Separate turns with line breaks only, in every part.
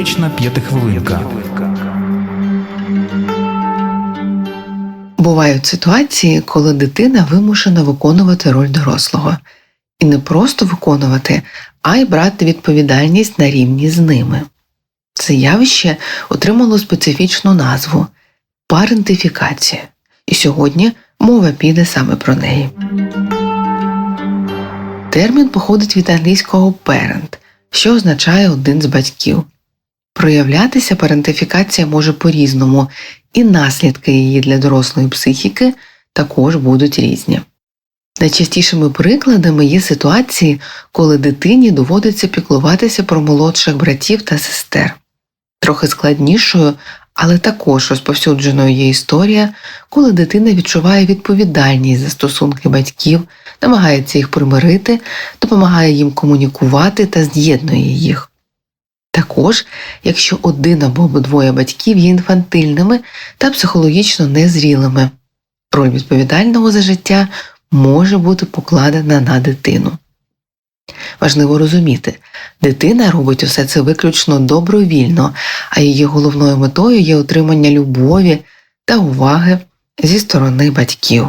Психотерапевтична п'ятихвилинка.
Бувають ситуації, коли дитина вимушена виконувати роль дорослого. І не просто виконувати, а й брати відповідальність на рівні з ними. Це явище отримало специфічну назву парентифікація. І сьогодні мова піде саме про неї. Термін походить від англійського parent, що означає один з батьків. Проявлятися парентифікація може по-різному, і наслідки її для дорослої психіки також будуть різні. Найчастішими прикладами є ситуації, коли дитині доводиться піклуватися про молодших братів та сестер. Трохи складнішою, але також розповсюдженою є історія, коли дитина відчуває відповідальність за стосунки батьків, намагається їх примирити, допомагає їм комунікувати та з'єднує їх. Також, якщо один або обидвоє батьків є інфантильними та психологічно незрілими, роль відповідального за життя може бути покладена на дитину. Важливо розуміти, дитина робить усе це виключно добровільно, а її головною метою є отримання любові та уваги зі сторони батьків.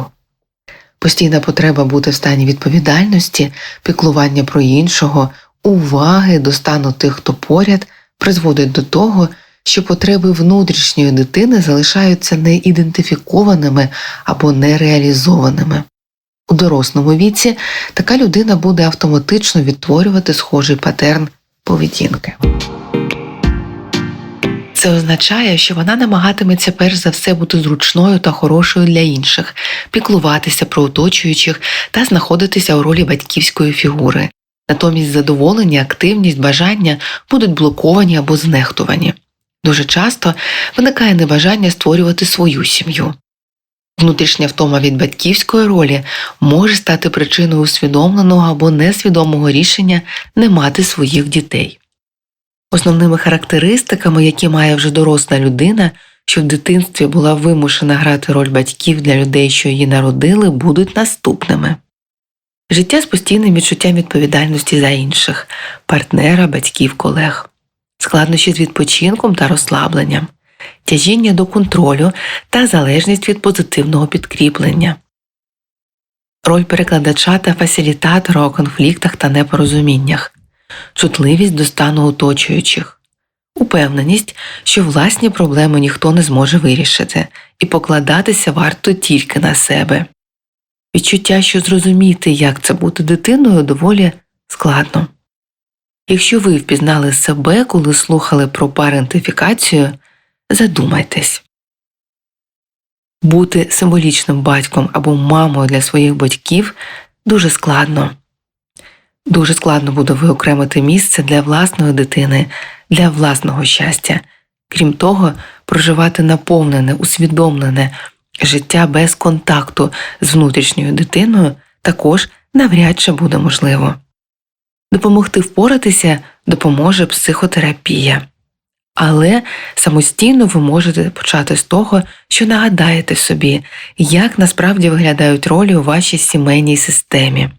Постійна потреба бути в стані відповідальності, піклування про іншого, уваги до стану тих, хто поряд, призводить до того, що потреби внутрішньої дитини залишаються неідентифікованими або нереалізованими. У дорослому віці така людина буде автоматично відтворювати схожий патерн поведінки. Це означає, що вона намагатиметься перш за все бути зручною та хорошою для інших, піклуватися про оточуючих та знаходитися у ролі батьківської фігури. Натомість задоволення, активність, бажання будуть блоковані або знехтувані. Дуже часто виникає небажання створювати свою сім'ю. Внутрішня втома від батьківської ролі може стати причиною усвідомленого або несвідомого рішення не мати своїх дітей. Основними характеристиками, які має вже доросла людина, що в дитинстві була вимушена грати роль батьків для людей, що її народили, будуть наступними. Життя з постійним відчуттям відповідальності за інших, партнера, батьків, колег, складнощі з відпочинком та розслабленням, тяжіння до контролю та залежність від позитивного підкріплення, роль перекладача та фасилітатора у конфліктах та непорозуміннях, чутливість до стану оточуючих, упевненість, що власні проблеми ніхто не зможе вирішити, і покладатися варто тільки на себе. Відчуття, що зрозуміти, як це бути дитиною, доволі складно. Якщо ви впізнали себе, коли слухали про парентифікацію, задумайтесь. Бути символічним батьком або мамою для своїх батьків дуже складно. Дуже складно буде виокремити місце для власної дитини, для власного щастя. Крім того, проживати наповнене, усвідомлене життя без контакту з внутрішньою дитиною також навряд чи буде можливо. Допомогти впоратися допоможе психотерапія. Але самостійно ви можете почати з того, що нагадаєте собі, як насправді виглядають ролі у вашій сімейній системі.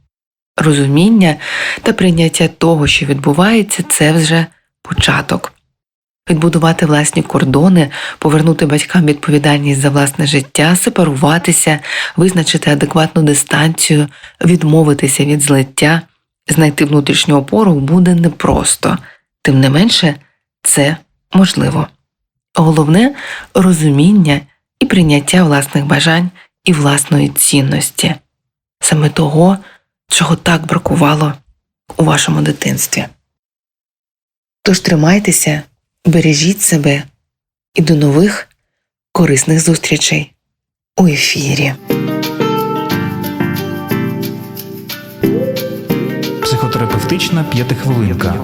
Розуміння та прийняття того, що відбувається, це вже початок. Відбудувати власні кордони, повернути батькам відповідальність за власне життя, сепаруватися, визначити адекватну дистанцію, відмовитися від злиття, знайти внутрішню опору буде непросто, тим не менше, це можливо. Головне розуміння і прийняття власних бажань і власної цінності, саме того, чого так бракувало у вашому дитинстві. Тож тримайтеся, бережіть себе і до нових корисних зустрічей у ефірі.
Психотерапевтична п'ятихвилинка.